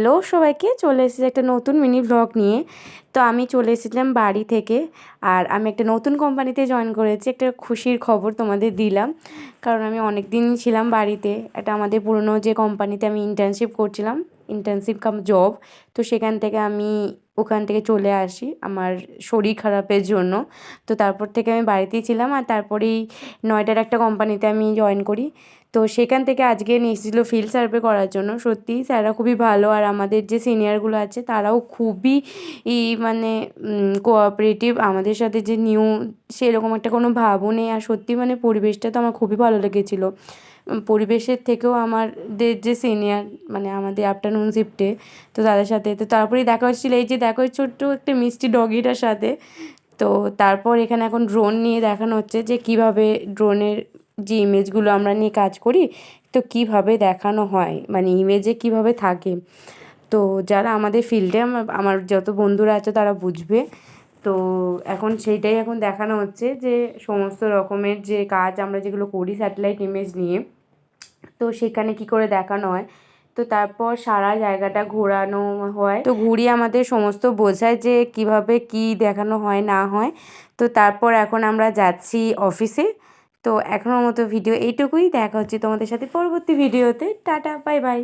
Hello, সবাইকে চলে এসেছি একটা নতুন মিনি ব্লগ নিয়ে। তো আমি চলে এসেছিলাম বাড়ি থেকে আর আমি একটা নতুন কোম্পানিতে জয়েন করেছি। একটা খুশির খবর তোমাদের দিলাম। কারণ আমি অনেক দিন ছিলাম বাড়িতে। একটা আমাদের পুরনো যে কোম্পানিতে আমি ইন্টার্নশিপ করছিলাম ইন্টার্নশিপ কাম জব তো সেখান থেকে আমি ওখান থেকে চলে আসি আমার শরীর খারাপের জন্য। তো তারপর থেকে আমি বাড়িতেই ছিলাম আর তারপরেই নয়ডার একটা কোম্পানিতে আমি জয়েন করি। তো সেখান থেকে আজকে নিয়ে এসেছিল ফিল্ড সার্ভে করার জন্য। সত্যি স্যাররা খুবই ভালো আর আমাদের যে সিনিয়রগুলো আছে তারাও খুবই ই মানে কোঅপারেটিভ আমাদের সাথে যে নিউ সেরকম একটা কোনো ভাবও নেই। আর সত্যি মানে পরিবেশটা তো আমার খুবই ভালো লেগেছিলো। পরিবেশের থেকেও আমাদের যে সিনিয়র মানে আমাদের আফটারনুন শিফটে তো তাদের সাথে। তো তারপরেই দেখা হচ্ছিল এই যে দেখো ছোট্ট একটা মিষ্টি ডগিটার সাথে। তো তারপর এখানে এখন ড্রোন নিয়ে দেখানো হচ্ছে যে কীভাবে ড্রোনের যে ইমেজগুলো আমরা নিয়ে কাজ করি, তো কীভাবে দেখানো হয় মানে ইমেজে কীভাবে থাকে। তো যারা আমাদের ফিল্ডে আমার আমার যত বন্ধুরা আছে তারা বুঝবে। তো এখন সেইটাই এখন দেখানো হচ্ছে যে সমস্ত রকমের যে কাজ আমরা যেগুলো করি স্যাটেলাইট ইমেজ নিয়ে, তো সেখানে কি করে দেখানো হয় তো তারপর সারা জায়গাটা ঘোরানো হয়। তো ঘুরিয়ে আমাদের সমস্ত বোঝায় যে কীভাবে কি দেখানো হয়, না হয়। তো তারপর এখন আমরা যাচ্ছি অফিসে। তো এখনও মতো ভিডিও এইটুকুই। দেখা হচ্ছে তোমাদের সাথে পরবর্তী ভিডিওতে। Tata, bye bye.